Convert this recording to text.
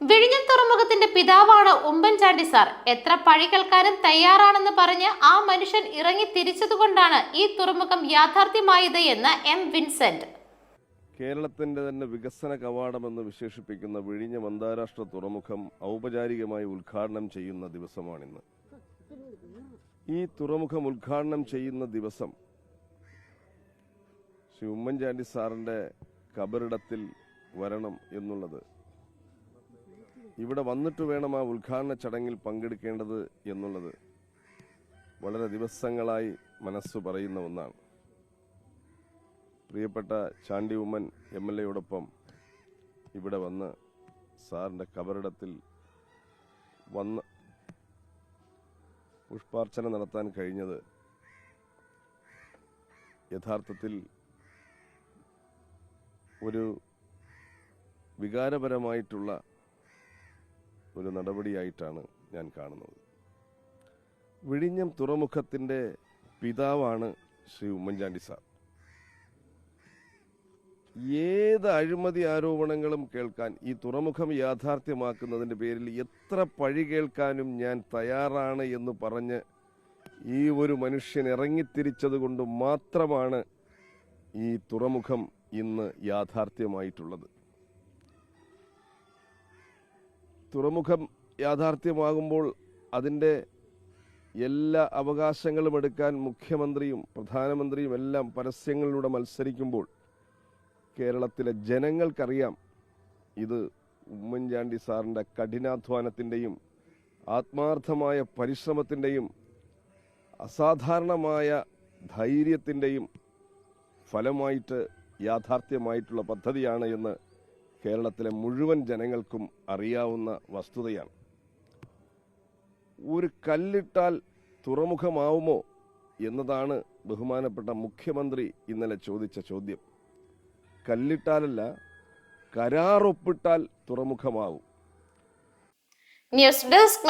വിഴിഞ്ഞം തുറമുഖത്തിന്റെ പിതാവാണ് ഉമ്മൻചാണ്ടി സാർ. എത്ര പഴി കേൾക്കാനും തയ്യാറാണെന്ന് പറഞ്ഞ് ആ മനുഷ്യൻ ഇറങ്ങി തിരിച്ചതുകൊണ്ടാണ് ഈ തുറമുഖം യാഥാർത്ഥ്യമായത് എന്ന് എം വിൻസെന്റ്. കേരളത്തിന്റെ തന്നെ വികസന കവാടമെന്ന് വിശേഷിപ്പിക്കുന്ന വിഴിഞ്ഞം അന്താരാഷ്ട്ര തുറമുഖം ഔപചാരികമായി ഉദ്ഘാടനം ചെയ്യുന്ന ദിവസമാണിന്ന്. ഈ തുറമുഖം ഉദ്ഘാടനം ചെയ്യുന്ന ദിവസം ശ്രീ ഉമ്മൻചാണ്ടി സാറിന്റെ കബറിടത്തിൽ വരണം എന്നുള്ളത് ഇവിടെ വന്നിട്ട് വേണം ആ ഉദ്ഘാടന ചടങ്ങിൽ പങ്കെടുക്കേണ്ടത് എന്നുള്ളത്. വളരെ ദിവസങ്ങളായി മനസ്സ് പറയുന്ന ഒന്നാണ്. പ്രിയപ്പെട്ട ചാണ്ടി ഉമ്മൻ എം എൽ എയോടൊപ്പം ഇവിടെ വന്ന് സാറിന്റെ കബറിടത്തിൽ വന്ന് പുഷ്പാർച്ചന നടത്താൻ കഴിഞ്ഞത് യഥാർത്ഥത്തിൽ ഒരു വികാരപരമായിട്ടുള്ള ഒരു നടപടിയായിട്ടാണ് ഞാൻ കാണുന്നത്. വിഴിഞ്ഞം തുറമുഖത്തിന്റെ പിതാവാണ് ശ്രീ ഉമ്മൻചാണ്ടി സാർ. ഏത് അഴിമതി ആരോപണങ്ങളും കേൾക്കാൻ ഈ തുറമുഖം യാഥാർത്ഥ്യമാക്കുന്നതിന്റെ പേരിൽ എത്ര പഴി കേൾക്കാനും ഞാൻ തയ്യാറാണ് എന്ന് പറഞ്ഞ് ഈ ഒരു മനുഷ്യൻ ഇറങ്ങിത്തിരിച്ചത് കൊണ്ട് മാത്രമാണ് ഈ തുറമുഖം ഇന്ന് യാഥാർത്ഥ്യമായിട്ടുള്ളത്. തുറമുഖം യാഥാർത്ഥ്യമാകുമ്പോൾ അതിന്റെ എല്ലാ അവകാശങ്ങളും എടുക്കാൻ മുഖ്യമന്ത്രിയും പ്രധാനമന്ത്രിയും എല്ലാം പരസ്യങ്ങളിലൂടെ മത്സരിക്കുമ്പോൾ കേരളത്തിലെ ജനങ്ങൾക്കറിയാം ഇത് ഉമ്മൻചാണ്ടി സാറിന്റെ കഠിനാധ്വാനത്തിന്റെയും ആത്മാർത്ഥമായ പരിശ്രമത്തിന്റെയും അസാധാരണമായ ധൈര്യത്തിന്റെയും ഫലമായിട്ട് യാഥാർത്ഥ്യമായിട്ടുള്ള പദ്ധതിയാണ് എന്ന് കേരളത്തിലെ മുഴുവൻ ജനങ്ങൾക്കും അറിയാവുന്ന വസ്തുതയാണ്. ഒരു കല്ലിട്ടാൽ തുറമുഖമാവുമോ എന്നതാണ് ബഹുമാനപ്പെട്ട മുഖ്യമന്ത്രി ഇന്നലെ ചോദിച്ച ചോദ്യം. കല്ലിട്ടാലല്ല കരാറൊപ്പിട്ടാൽ തുറമുഖമാവും. News desk